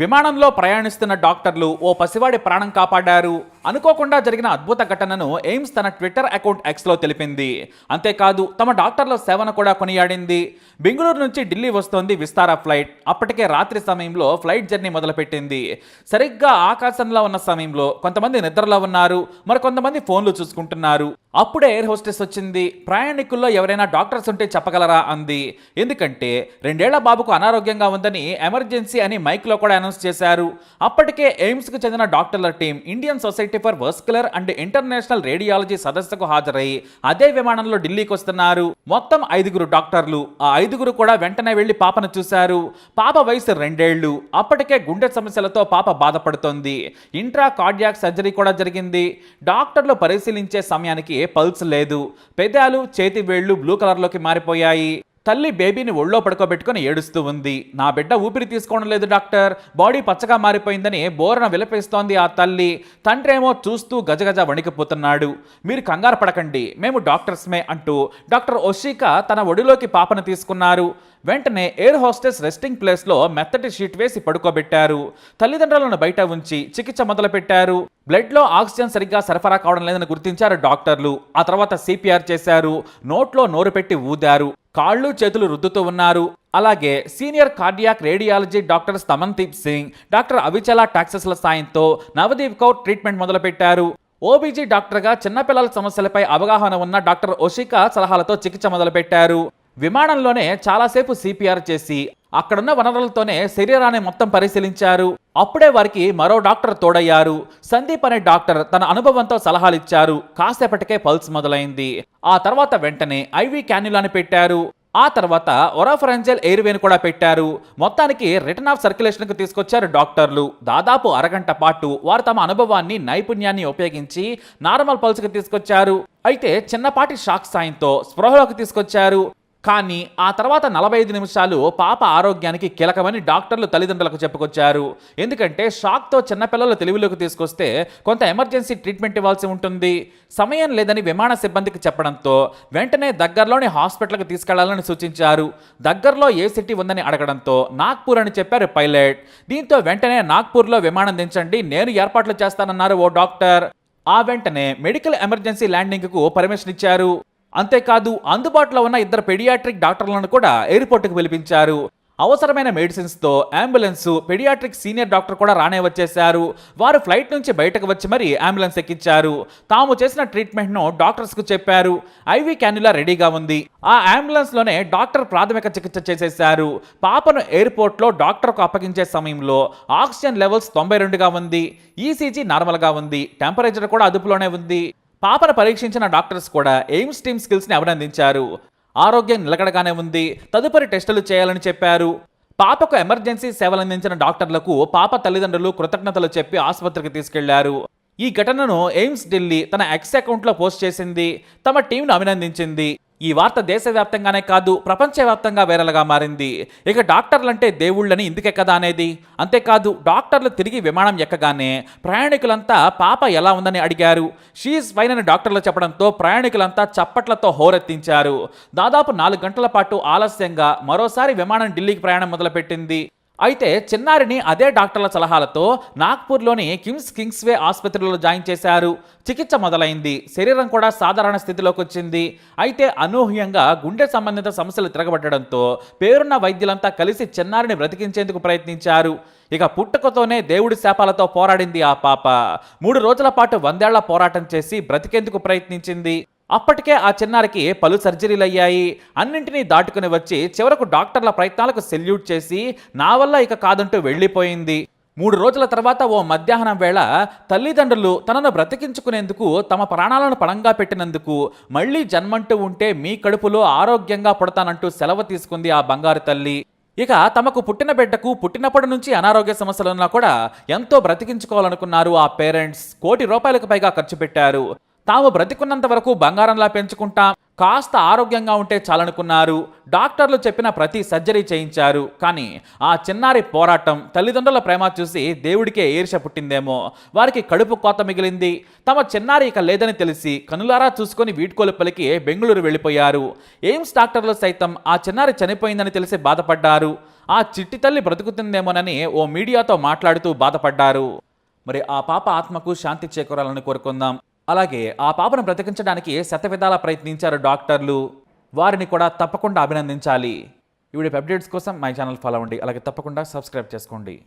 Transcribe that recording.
విమానంలో ప్రయాణిస్తున్న డాక్టర్లు ఓ పసివాడి ప్రాణం కాపాడారు. అనుకోకుండా జరిగిన అద్భుత ఘటనను ఎయిమ్స్ తన ట్విట్టర్ అకౌంట్ ఎక్స్లో తెలిపింది. అంతేకాదు తమ డాక్టర్ల సేవను కూడా కొనియాడింది. బెంగళూరు నుంచి ఢిల్లీ వస్తోంది విస్తారా ఫ్లైట్. అప్పటికే రాత్రి సమయంలో ఫ్లైట్ జర్నీ మొదలుపెట్టింది. సరిగ్గా ఆకాశంలో ఉన్న సమయంలో కొంతమంది నిద్రలో ఉన్నారు. మరి కొంతమంది ఫోన్లు చూసుకుంటున్నారు. అప్పుడే ఎయిర్ హోస్టెస్ వచ్చింది. ప్రయాణికుల్లో ఎవరైనా డాక్టర్స్ ఉంటే చెప్పగలరా అంది. ఎందుకంటే రెండేళ్ళ బాబుకు అనారోగ్యంగా ఉందని ఎమర్జెన్సీ అని మైక్లో కూడా అనౌన్స్ చేశారు. అప్పటికే ఎయిమ్స్కు చెందిన డాక్టర్ల team Indian society for vascular and international radiology సదస్సుకు హాజరై అదే విమానంలో ఢిల్లీకి వస్తున్నారు. మొత్తం ఐదుగురు డాక్టర్లు ఆ ఐదుగురు కూడా వెంటనే వెళ్ళి పాపను చూశారు. పాప వయసు రెండేళ్ళు. అప్పటికే గుండె సమస్యలతో పాప బాధపడుతోంది. ఇంట్రా కార్డియాక్ సర్జరీ కూడా జరిగింది. డాక్టర్లు పరిశీలించే సమయానికి పల్స్ లేదు. పెదాలు చేతి వేళ్ళు బ్లూ కలర్లోకి మారిపోయాయి. తల్లి బేబీని ఒళ్ళో పడుకోబెట్టుకుని ఏడుస్తూ ఉంది. నా బిడ్డ ఊపిరి తీసుకోవడం లేదు డాక్టర్. బాడీ పచ్చగా మారిపోయిందని బోరన విలపిస్తోంది ఆ తల్లి. తండ్రి ఏమో చూస్తూ గజగజ వణికిపోతున్నాడు. మీరు కంగారు పడకండి. మేము డాక్టర్స్మే అంటూ డాక్టర్ ఒషిక తన ఒడిలోకి పాపను తీసుకున్నారు. వెంటనే ఎయిర్ హోస్టెస్ రెస్టింగ్ ప్లేస్లో మెత్తటి షీట్ వేసి పడుకోబెట్టారు. తల్లిదండ్రులను బయట ఉంచి చికిత్స మొదలుపెట్టారు. బ్లడ్లో ఆక్సిజన్ సరిగ్గా సరఫరా కావడం లేదని గుర్తించారు డాక్టర్లు. ఆ తర్వాత సిపిఆర్ చేశారు. నోట్లో నోరు పెట్టి ఊదారు. కాళ్ళు చేతులు రుద్దుతూ ఉన్నారు. అలాగే senior cardiac radiology doctor స్తమన్దీప్ Singh doctor అవిచల టాక్సెస్ల సాయంతో నవదీప్ కౌర్ ట్రీట్మెంట్ మొదలుపెట్టారు. ఓబీజీ డాక్టర్గా చిన్నపిల్లల సమస్యలపై అవగాహన ఉన్న డాక్టర్ ఒషిక సలహాలతో చికిత్స మొదలుపెట్టారు. విమానంలోనే చాలాసేపు సిపిఆర్ చేసి అక్కడున్న వనరులతోనే శరీరాన్ని మొత్తం పరిశీలించారు. అప్పుడే వారికి మరో డాక్టర్ తోడయ్యారు. సందీప్ అనే డాక్టర్ తన అనుభవంతో సలహాలు ఇచ్చారు కాసేపటికే పల్స్ మొదలైంది. ఆ తర్వాత వెంటనే ఐవి క్యాన్యులాని పెట్టారు. ఆ తర్వాత ఒరాఫరెంజల్ ఎయిర్వేని కూడా పెట్టారు. మొత్తానికి రిటర్న్ ఆఫ్ సర్క్యులేషన్కు తీసుకొచ్చారు డాక్టర్లు. దాదాపు అరగంట పాటు వారు తమ అనుభవాన్ని నైపుణ్యాన్ని ఉపయోగించి నార్మల్ పల్స్కి తీసుకొచ్చారు. అయితే చిన్నపాటి షాక్ సాయంతో స్పృహలోకి తీసుకొచ్చారు. కానీ ఆ తర్వాత నలభై ఐదు నిమిషాలు పాప ఆరోగ్యానికి కీలకమని డాక్టర్లు తల్లిదండ్రులకు చెప్పుకొచ్చారు. ఎందుకంటే షాక్తో చిన్నపిల్లలు తెలివిలోకి తీసుకొస్తే కొంత ఎమర్జెన్సీ ట్రీట్మెంట్ ఇవ్వాల్సి ఉంటుంది. సమయం లేదని విమాన సిబ్బందికి చెప్పడంతో వెంటనే దగ్గరలోని హాస్పిటల్కి తీసుకెళ్ళాలని సూచించారు. దగ్గరలో ఏ సిటీ ఉందని అడగడంతో నాగ్పూర్ అని చెప్పారు పైలట్. దీంతో వెంటనే నాగ్పూర్లో విమానం దించండి నేను ఏర్పాట్లు చేస్తానన్నారు ఓ డాక్టర్. ఆ వెంటనే మెడికల్ ఎమర్జెన్సీ ల్యాండింగ్కు పర్మిషన్ ఇచ్చారు. అంతేకాదు అందుబాటులో ఉన్న ఇద్దరు పెడియాట్రిక్ డాక్టర్లను కూడా ఎయిర్పోర్టుకు పిలిపించారు. అవసరమైన మెడిసిన్స్తో అంబులెన్స్ పెడియాట్రిక్ సీనియర్ డాక్టర్ కూడా రానే వచ్చేశారు. వారు ఫ్లైట్ నుంచి బయటకు వచ్చి మరీ అంబులెన్స్ ఎక్కించారు. తాము చేసిన ట్రీట్మెంట్ను డాక్టర్స్కు చెప్పారు. ఐవి క్యాన్యులా రెడీగా ఉంది. ఆ అంబులెన్స్లోనే డాక్టర్ ప్రాథమిక చికిత్స చేసేశారు. పాపను ఎయిర్పోర్ట్లో డాక్టర్కు అప్పగించే సమయంలో ఆక్సిజన్ లెవెల్స్ తొంభై రెండుగా ఉంది. ఈసీజీ నార్మల్గా ఉంది. టెంపరేచర్ కూడా అదుపులోనే ఉంది. పాపను పరీక్షించిన డాక్టర్స్ కూడా ఎయిమ్స్ టీమ్ స్కిల్స్ని అభినందించారు. ఆరోగ్యం నిలకడగానే ఉంది. తదుపరి టెస్టులు చేయాలని చెప్పారు. పాపకు ఎమర్జెన్సీ సేవలందించిన డాక్టర్లకు పాప తల్లిదండ్రులు కృతజ్ఞతలు చెప్పి ఆసుపత్రికి తీసుకెళ్ళారు. ఈ ఘటనను ఎయిమ్స్ ఢిల్లీ తన ఎక్స్ అకౌంట్లో పోస్ట్ చేసింది. తమ టీంను అభినందించింది. ఈ వార్త దేశవ్యాప్తంగానే కాదు ప్రపంచవ్యాప్తంగా వైరల్గా మారింది. ఇక డాక్టర్లంటే దేవుళ్ళని ఇందుకెక్కదా కదా అనేది? అంతేకాదు డాక్టర్లు తిరిగి విమానం ఎక్కగానే ప్రయాణికులంతా పాప ఎలా ఉందని అడిగారు. షీఈ్ ఫైన్ అని డాక్టర్లు చెప్పడంతో ప్రయాణికులంతా చప్పట్లతో హోరెత్తించారు. దాదాపు నాలుగు గంటల పాటు ఆలస్యంగా మరోసారి విమానం ఢిల్లీకి ప్రయాణం మొదలుపెట్టింది. అయితే చిన్నారిని అదే డాక్టర్ల సలహాలతో నాగ్పూర్లోని కిమ్స్ కింగ్స్వే ఆసుపత్రిలో జాయిన్ చేశారు. చికిత్స మొదలైంది. శరీరం కూడా సాధారణ స్థితిలోకి వచ్చింది. అయితే అనూహ్యంగా గుండె సంబంధిత సమస్యలు తిరగబట్టడంతో పేరున్న వైద్యులంతా కలిసి చిన్నారిని బ్రతికించేందుకు ప్రయత్నించారు. ఇక పుట్టుకతోనే దేవుడి శాపాలతో పోరాడింది ఆ పాప. మూడు రోజుల పాటు వందేళ్ళ పోరాటం చేసి బ్రతికేందుకు ప్రయత్నించింది. అప్పటికే ఆ చిన్నారికి పలు సర్జరీలు అయ్యాయి అన్నింటినీ దాటుకుని వచ్చి చివరకు డాక్టర్ల ప్రయత్నాలకు సెల్యూట్ చేసి నా వల్ల ఇక కాదంటూ వెళ్ళిపోయింది. మూడు రోజుల తర్వాత ఓ మధ్యాహ్నం వేళ తల్లిదండ్రులు తనను బ్రతికించుకునేందుకు తమ ప్రాణాలను పణంగా పెట్టినందుకు మళ్ళీ జన్మంటూ ఉంటే మీ కడుపులో ఆరోగ్యంగా పుడతానంటూ సెలవు తీసుకుంది ఆ బంగారు తల్లి. ఇక తమకు పుట్టిన బిడ్డకు పుట్టినప్పటి నుంచి అనారోగ్య సమస్యలున్నా కూడా ఎంతో బ్రతికించుకోవాలనుకున్నారు ఆ పేరెంట్స్. కోటి రూపాయలకు పైగా ఖర్చు పెట్టారు. తాము బ్రతికున్నంత వరకు బంగారంలా పెంచుకుంటాం. కాస్త ఆరోగ్యంగా ఉంటే చాలనుకున్నారు. డాక్టర్లు చెప్పిన ప్రతి సర్జరీ చేయించారు. కానీ ఆ చిన్నారి పోరాటం తల్లిదండ్రుల ప్రేమ చూసి దేవుడికే ఈర్ష పుట్టిందేమో. వారికి కడుపు కోత మిగిలింది. తమ చిన్నారి ఇక లేదని తెలిసి కనులారా చూసుకొని వీడ్కోలు పలికి బెంగళూరు వెళ్ళిపోయారు. ఎయిమ్స్ డాక్టర్లు సైతం ఆ చిన్నారి చనిపోయిందని తెలిసి బాధపడ్డారు. ఆ చిట్టి తల్లి బ్రతుకుతుందేమోనని ఓ మీడియాతో మాట్లాడుతూ బాధపడ్డారు. మరి ఆ పాప ఆత్మకు శాంతి చేకూరాలని కోరుకుందాం. అలాగే ఆ పాపను బ్రతికించడానికి శతవిధాలా ప్రయత్నించారు డాక్టర్లు. వారిని కూడా తప్పకుండా అభినందించాలి. ఇవి అప్డేట్స్ కోసం మై ఛానల్ ఫాలో అవ్వండి. అలాగే తప్పకుండా సబ్స్క్రైబ్ చేసుకోండి.